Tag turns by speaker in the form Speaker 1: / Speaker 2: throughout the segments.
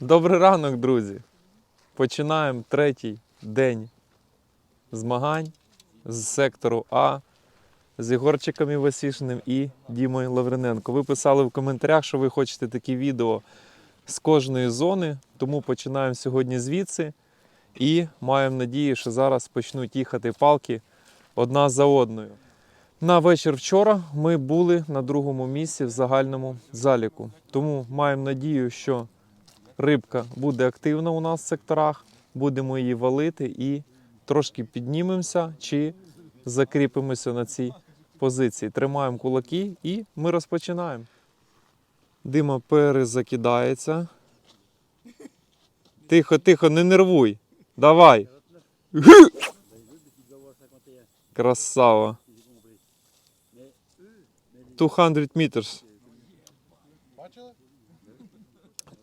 Speaker 1: Добрий ранок, друзі. Починаємо третій день змагань з сектору А з Ігорчиком Івасішиним і Дімою Лавриненко. Ви писали в коментарях, що ви хочете такі відео з кожної зони, тому починаємо сьогодні звідси і маємо надію, що зараз почнуть їхати палки одна за одною. На вечір вчора ми були на другому місці в загальному заліку. Тому маємо надію, що рибка буде активна у нас в секторах, будемо її валити і трошки піднімемося чи закріпимося на цій позиції. Тримаємо кулаки і ми розпочинаємо. Дима перезакидається. Тихо, тихо, не нервуй. Давай. Красава. 200 meters.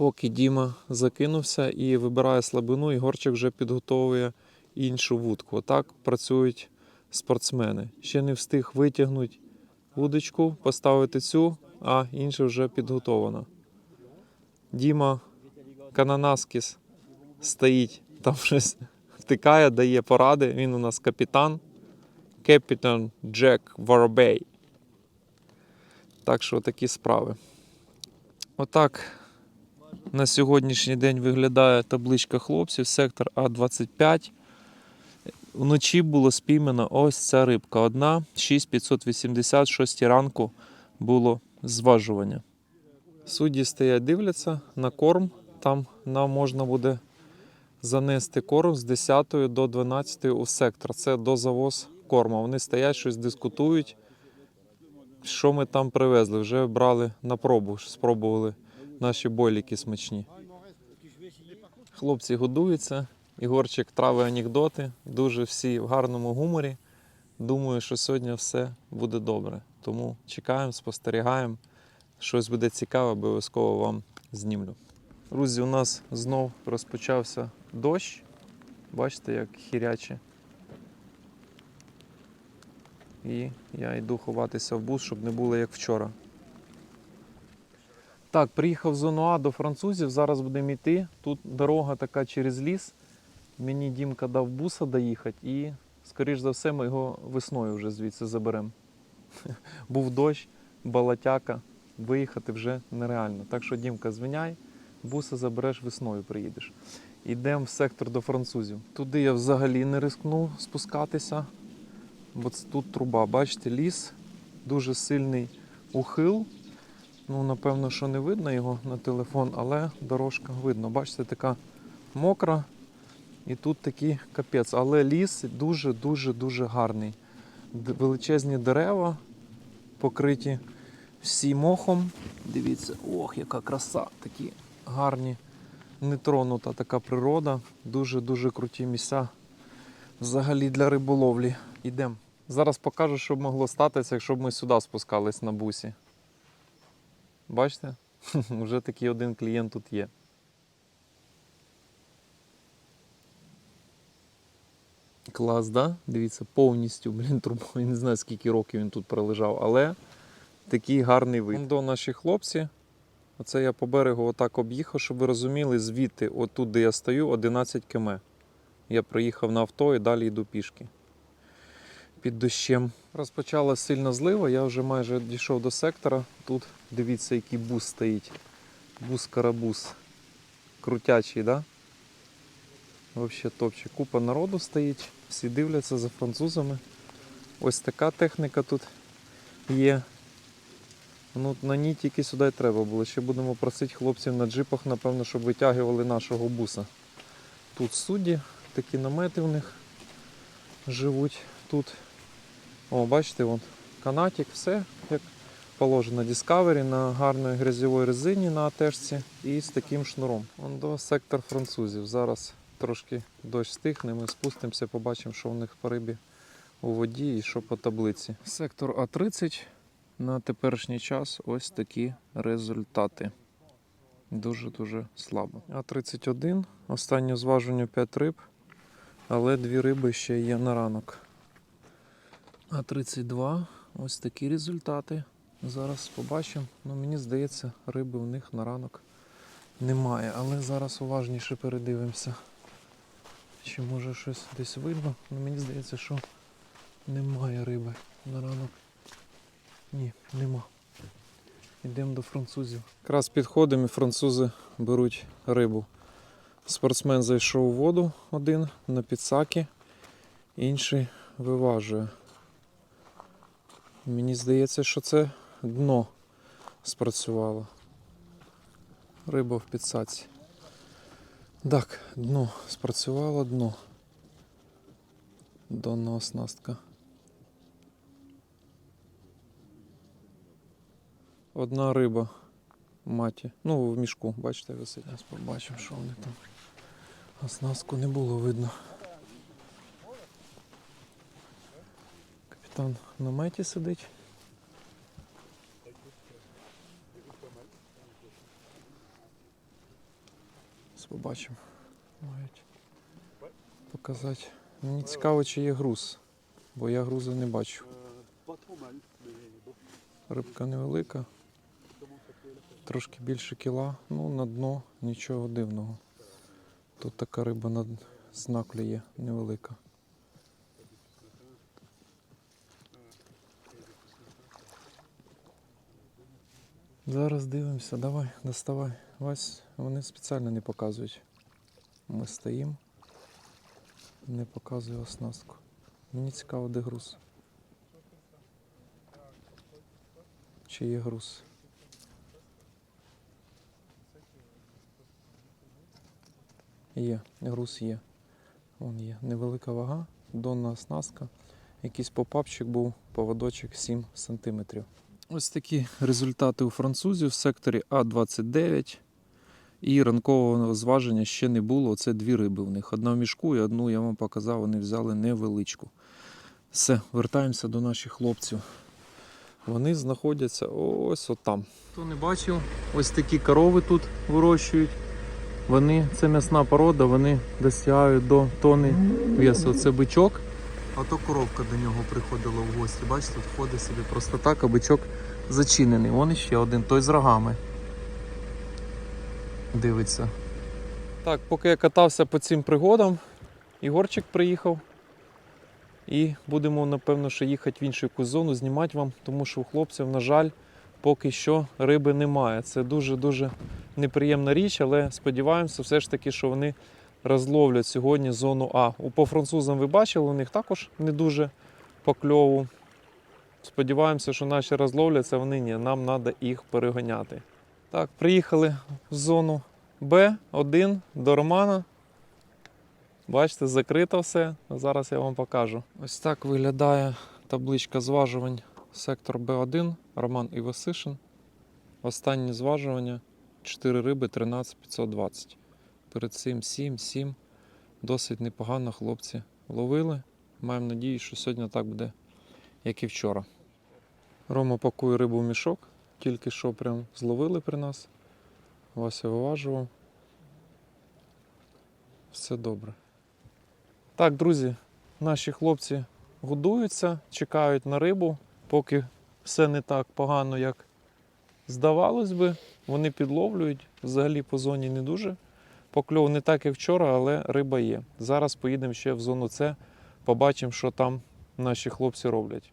Speaker 1: Поки Діма закинувся і вибирає слабину, Ігорчик вже підготовує іншу вудку. Отак працюють спортсмени. Ще не встиг витягнути вудочку, поставити цю, а інша вже підготовлена. Діма Кананаскіс стоїть, там щось втикає, дає поради. Він у нас капітан. Капітан Джек Воробей. Так що такі справи. Отак на сьогоднішній день виглядає табличка хлопців, сектор А25. Вночі було спіймано ось ця рибка. Одна 6580, 6 ранку було зважування. Судді стоять, дивляться на корм. Там нам можна буде занести корм з 10 до 12 у сектор. Це до завоз корму. Вони стоять, щось дискутують. Що ми там привезли? Вже брали на пробу, спробували наші бойліки смачні. Хлопці годуються. Ігорчик трави анекдоти. Дуже всі в гарному гуморі. Думаю, що сьогодні все буде добре. Тому чекаємо, спостерігаємо. Щось буде цікаве, обов'язково вам знімлю. Друзі, у нас знов розпочався дощ. Бачите, як хіряче. І я йду ховатися в бус, щоб не було як вчора. Так, приїхав в зону А до французів. Зараз будемо йти. Тут дорога така через ліс. Мені Дімка дав буса доїхати і, скоріш за все, ми його весною вже звідси заберемо. Був дощ, балатяка, виїхати вже нереально. Так що, Дімка, звиняй, буса забереш весною, приїдеш. Йдемо в сектор до французів. Туди я взагалі не рискнув спускатися, бо тут труба. Бачите, ліс, дуже сильний ухил. Ну, напевно, що не видно його на телефон, але дорожка видно. Бачите, така мокра. І тут такий капець. Але ліс дуже-дуже дуже гарний. Величезні дерева покриті всі мохом. Дивіться, ох, яка краса! Такі гарні, нетронута така природа. Дуже-дуже круті місця взагалі для риболовлі. Ідемо. Зараз покажу, що б могло статися, якщо б ми сюди спускались на бусі. Бачите? Вже такий один клієнт тут є. Клас, да? Дивіться, повністю, блін, трубою. Не знаю, скільки років він тут пролежав, але такий гарний вид. До наші хлопці. Оце я по берегу отак об'їхав, щоб ви розуміли, звідти, отут, де я стою, 11 км. Я приїхав на авто і далі йду пішки. Під дощем. Розпочала сильна злива, я вже майже дійшов до сектора. Тут дивіться, який бус стоїть. Бус-карабус. Крутячий, да? Взагалі топчик. Купа народу стоїть, всі дивляться за французами. Ось така техніка тут є. Ну, на ній тільки сюди й треба було. Ще будемо просити хлопців на джипах, напевно, щоб витягували нашого буса. Тут судді, такі намети в них живуть тут. О, бачите, вон канатик, все як положено. Discovery на гарної грязьовій резині на атежці і з таким шнуром. Вон до сектор французів. Зараз трошки дощ стихне, ми спустимося, побачимо, що в них по рибі у воді і що по таблиці. Сектор А30 на теперішній час ось такі результати. Дуже-дуже слабо. А31, останнє зважування 5 риб, але дві риби ще є на ранок. А32, ось такі результати. Зараз побачимо. Ну, мені здається, риби в них на ранок немає, але зараз уважніше передивимося. Чи може щось десь видно? Ну, мені здається, що немає риби на ранок. Ні, нема. Йдемо до французів. Якраз підходимо і французи беруть рибу. Спортсмен зайшов у воду один на підсаки, інший виважує. Мені здається, що це дно спрацювало. Риба в підсаці. Так, дно спрацювало дно. Донна оснастка. Одна риба в маті. Ну, в мішку, бачите, висить. Зараз побачимо, що вони там. Оснастку не було видно. Капітан на меті сидить. Побачимо. Показати. Мені цікаво, чи є груз, бо я грузи не бачу. Рибка невелика, трошки більше кіла, ну на дно нічого дивного. Тут така риба на дна клює невелика. Зараз дивимося, давай, доставай. Вась, вони спеціально не показують. Ми стоїмо, не показує оснастку. Мені цікаво, де груз. Чи є груз? Є, груз є. Вон є. Невелика вага, донна оснастка. Якийсь попапчик був, поводочок 7 см. Ось такі результати у французів в секторі А29. І ранкового зваження ще не було. Це дві риби в них. Одна в мішку і одну я вам показав, вони взяли невеличку. Все, вертаємося до наших хлопців. Вони знаходяться ось отам. Хто не бачив, ось такі корови тут вирощують. Вони, це м'ясна порода, вони досягають до тони весу. Це бичок. А то коровка до нього приходила в гості. Бачите, тут ходить собі просто так, а бичок зачинений. Вон іще один, той з рогами. Дивиться. Так, поки я катався по цим пригодам, Ігорчик приїхав. І будемо, напевно, що їхати в іншу якусь зону, знімати вам, тому що у хлопців, на жаль, поки що риби немає. Це дуже-дуже неприємна річ, але сподіваємося, все ж таки, що вони розловлять сьогодні зону А. По французам ви бачили, у них також не дуже по кльову. Сподіваємося, що наші розловляться, вони ні, нам треба їх переганяти. Так, приїхали в зону Б1 до Романа. Бачите, закрито все. Зараз я вам покажу. Ось так виглядає табличка зважувань сектор Б1, Роман Івасишин. Останнє зважування 4 риби 13 520. Перед цим 7, 7. Досить непогано хлопці ловили. Маємо надію, що сьогодні так буде, як і вчора. Рома пакує рибу в мішок, тільки що прям зловили при нас. Вася виважував. Все добре. Так, друзі, наші хлопці годуються, чекають на рибу, поки все не так погано, як здавалось би. Вони підловлюють. Взагалі по зоні не дуже. Покльов не так, як вчора, але риба є. Зараз поїдемо ще в зону С, побачимо, що там наші хлопці роблять.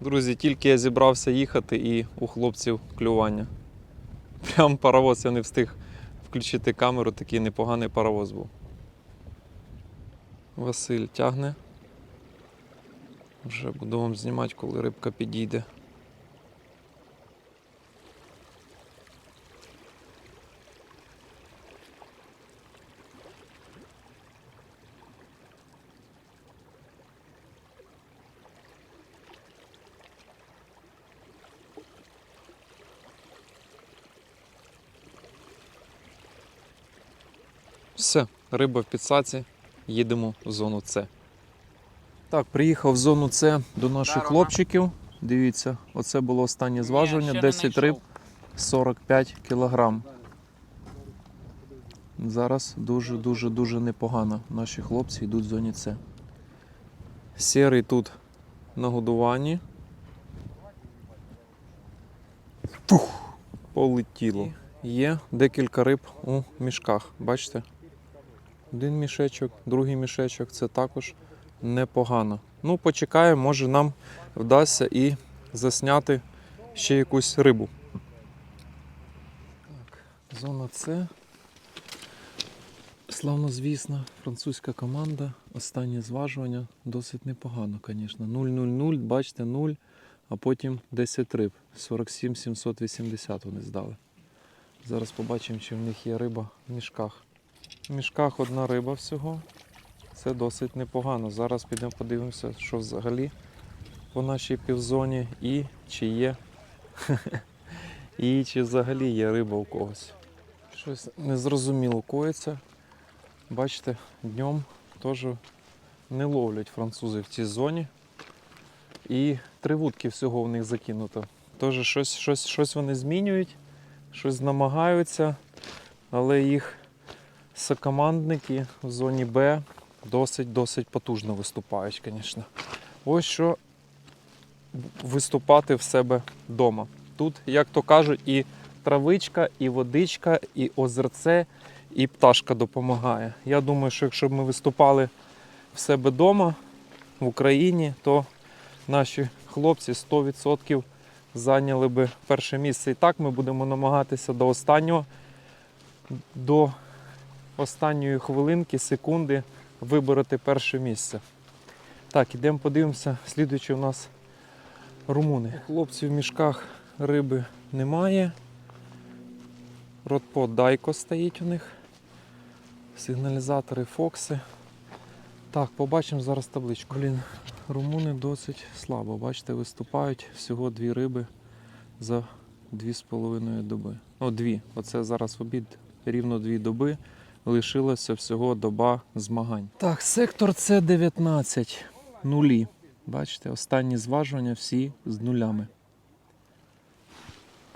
Speaker 1: Друзі, тільки я зібрався їхати і у хлопців клювання. Прям паровоз я не встиг включити камеру, такий непоганий паровоз був. Василь тягне. Вже буду вам знімати, коли рибка підійде. Все, риба в підсаці, їдемо в зону С. Так, приїхав в зону С до наших хлопчиків. Дивіться, оце було останнє зважування, 10 риб, 45 кілограм. Зараз дуже-дуже дуже непогано. Наші хлопці йдуть в зоні С. Сірий тут на годуванні. Пух! Полетіло. Є декілька риб у мішках. Бачите? Один мішечок, другий мішечок це також непогано. Ну, почекаємо, може нам вдасться і засняти ще якусь рибу. Так, зона С. Славнозвісна французька команда. Останнє зважування досить непогано, звісно. 0-0-0, бачите, 0, а потім 10 риб. 47 780 вони здали. Зараз побачимо, чи в них є риба в мішках. В мішках одна риба всього. Це досить непогано. Зараз підемо подивимося, що взагалі по нашій півзоні і чи є. І чи взагалі є риба у когось. Щось незрозуміло коїться. Бачите, днем теж не ловлять французи в цій зоні. І три вудки всього в них закинуто. Тож щось, щось, щось вони змінюють, щось намагаються, але їх сокомандники в зоні Б досить-досить потужно виступають, звісно. Ось що виступати в себе вдома. Тут, як то кажуть, і травичка, і водичка, і озерце, і пташка допомагає. Я думаю, що якщо б ми виступали в себе вдома в Україні, то наші хлопці 100% зайняли би перше місце. І так ми будемо намагатися до останнього, до останньої хвилинки, секунди вибороти перше місце. Так, ідемо подивимося. Слідуючи у нас румуни. У хлопців в мішках риби немає. Ротпо Дайко стоїть у них. Сигналізатори Фокси. Так, побачимо зараз табличку. Блін, румуни досить слабо. Бачите, виступають всього дві риби за дві з половиною доби. О, дві. Оце зараз обід рівно дві доби. Лишилася всього доба змагань. Так, сектор С 19 нулі. Бачите, останні зважування всі з нулями.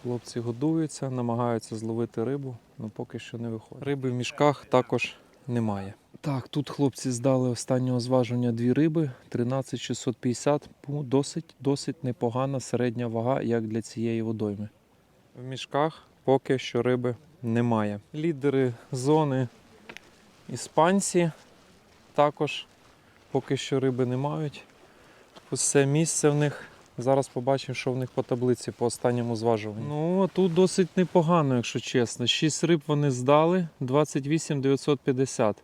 Speaker 1: Хлопці годуються, намагаються зловити рибу, але поки що не виходить. Риби в мішках також немає. Так, тут хлопці здали останнього зважування дві риби 13650. Ну, Досить, досить непогана середня вага, як для цієї водойми. В мішках поки що риби немає. Лідери зони іспанці також поки що риби не мають. Усе місце в них. Зараз побачимо, що в них по таблиці по останньому зважуванню. Ну, тут досить непогано, якщо чесно. 6 риб вони здали, 28 950.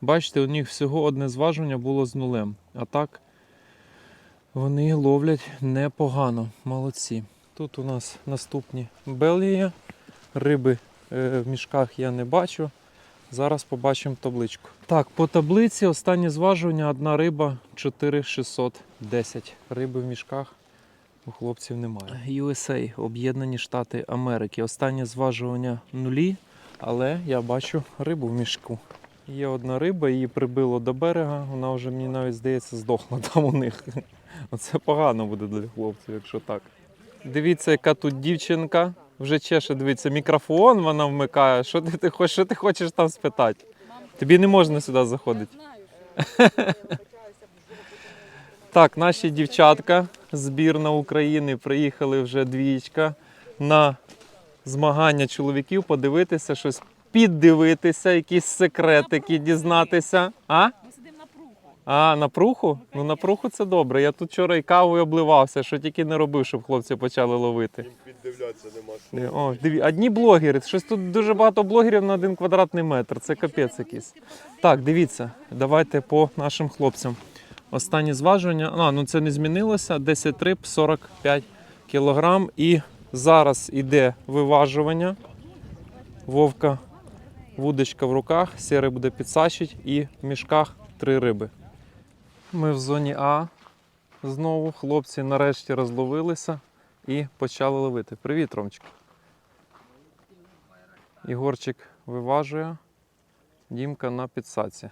Speaker 1: Бачите, у них всього одне зважування було з нулем. А так вони ловлять непогано. Молодці. Тут у нас наступні Белгія. Риби в мішках я не бачу. Зараз побачимо табличку. Так, по таблиці останнє зважування одна риба 4610. Риби в мішках у хлопців немає. USA, Об'єднані Штати Америки. Останнє зважування нулі, але я бачу рибу в мішку. Є одна риба, її прибило до берега, вона вже мені навіть здається здохла там у них. Оце погано буде для хлопців, якщо так. Дивіться, яка тут дівчинка. Вже чеше, дивіться, мікрофон вона вмикає. Що ти, ти, хочеш, що ти хочеш там спитати? Тобі не можна сюди заходити. Так, наші дівчатка, збірна України, приїхали вже двічка на змагання чоловіків, подивитися щось, піддивитися, якісь секретики дізнатися. А?
Speaker 2: Ми сидимо на пруху.
Speaker 1: А, на пруху? Ну на пруху це добре. Я тут вчора і кавою обливався, що тільки не робив, щоб хлопці почали ловити.
Speaker 3: Їм піддивлятися нема.
Speaker 1: О, диві, одні блогери. Щось тут дуже багато блогерів на один квадратний метр. Це капець якийсь. Так, дивіться, давайте по нашим хлопцям. Останнє зважування. А, ну це не змінилося. 10 риб, 45 кілограм. І зараз іде виважування. Вовка, вудочка в руках, сірий буде підсачить і в мішках три риби. Ми в зоні А. Знову хлопці нарешті розловилися і почали ловити. Привіт, Ромчик. Ігорчик виважує. Дімка на підсаці.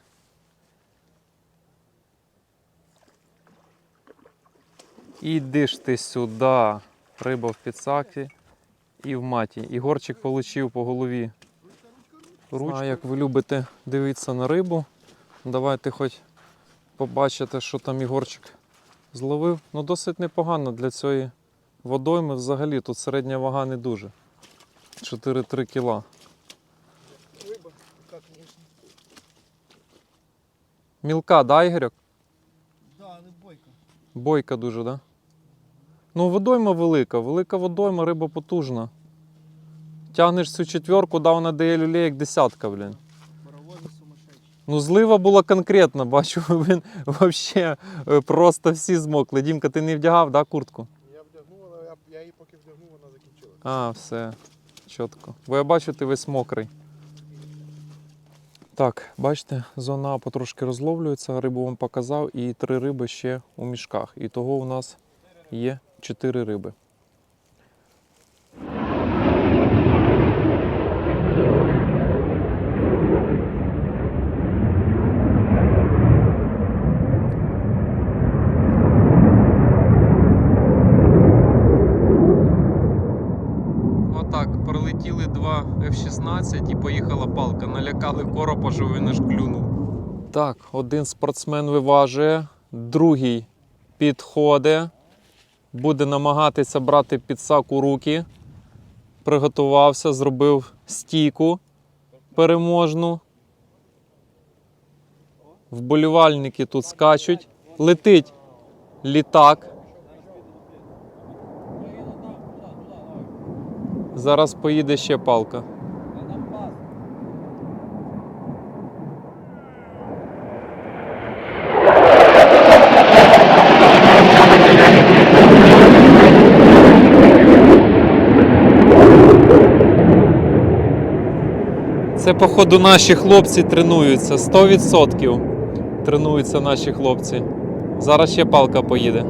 Speaker 1: Іди ж ти сюди. Риба в підсаці і в маті. Ігорчик получив по голові ручку. А як ви любите дивитися на рибу, давайте хоч побачите, що там Ігорчик зловив. Ну, досить непогано для цієї водойми взагалі тут середня вага не дуже. 4-3 кіла. Мілка, да, Ігорьок?
Speaker 2: Да, ну бойка.
Speaker 1: Бойка дуже, да? Ну, водойма велика, велика водойма, риба потужна. Тягнеш цю четверку, да, вона дає люлей як десятка, блін. Ну, злива була конкретна, бачу, він взагалі просто всі змокли. Дімка, ти не вдягав, да, куртку?
Speaker 3: Я вдягнув, але я, я її поки вдягнув, вона закінчилася.
Speaker 1: А, все, чітко. Бо я бачу, ти весь мокрий. Так, бачите, зона потрошки розловлюється, рибу вам показав, і три риби ще у мішках. І того у нас є чотири риби. F-16 і поїхала палка. Налякали коропа, що він аж клюнув. Так, один спортсмен виважує, другий підходить, буде намагатися брати підсак у руки. Приготувався, зробив стійку переможну. Вболівальники тут скачуть. Летить літак. Зараз поїде ще палка. Це, походу, наші хлопці тренуються. 100% тренуються наші хлопці. Зараз ще палка поїде.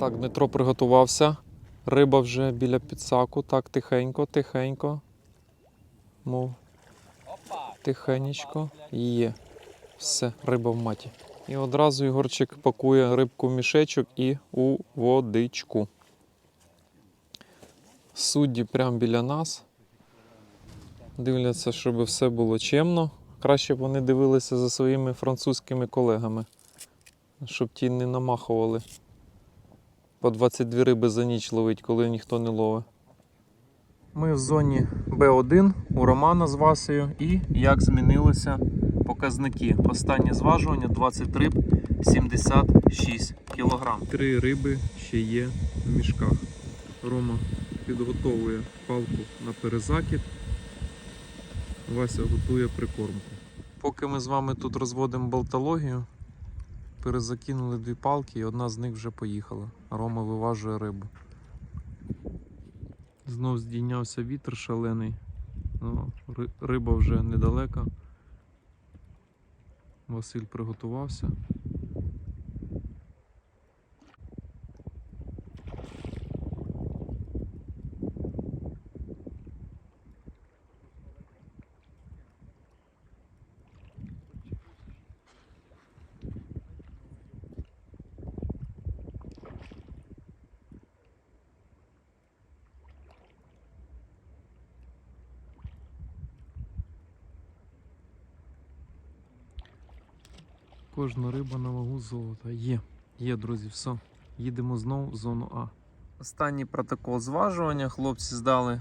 Speaker 1: Так, Дмитро приготувався. Риба вже біля підсаку. Так, тихенько, тихенько. Мов. Тихенечко. Є. Все, риба в маті. І одразу Ігорчик пакує рибку в мішечок і у водичку. Судді прямо біля нас. Дивляться, щоб все було чемно. Краще б вони дивилися за своїми французькими колегами, щоб ті не намахували. По 22 риби за ніч ловить, коли ніхто не ловить. Ми в зоні Б1 у Романа з Васею. І як змінилися показники. Останнє зважування 20 риб 76 кг. Три риби ще є в мішках. Рома підготовує палку на перезакид. Вася готує прикормку. Поки ми з вами тут розводимо болтологію, перезакинули дві палки і одна з них вже поїхала. Рома виважує рибу. Знов здійнявся вітер шалений. Ну, риба вже недалеко. Василь приготувався. Кожна риба на вагу золота. Є. Є, друзі, все. Їдемо знову в зону А. Останній протокол зважування. Хлопці здали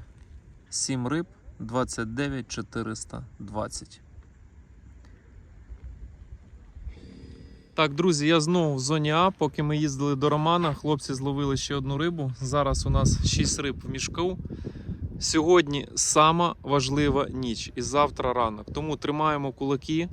Speaker 1: 7 риб 29 420. Так, друзі, я знову в зоні А. Поки ми їздили до Романа, хлопці зловили ще одну рибу. Зараз у нас 6 риб в мішку. Сьогодні сама важлива ніч і завтра ранок. Тому тримаємо кулаки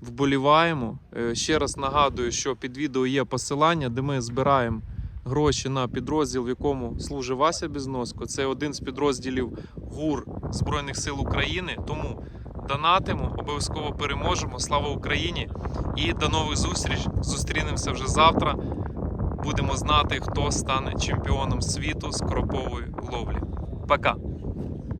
Speaker 1: вболіваємо. Е, Ще раз нагадую, що під відео є посилання, де ми збираємо гроші на підрозділ, в якому служить Вася Бізноско. Це один з підрозділів ГУР Збройних сил України. Тому донатимо, обов'язково переможемо. Слава Україні! І до нових зустріч. Зустрінемося вже завтра. Будемо знати, хто стане чемпіоном світу з кропової ловлі. Пока!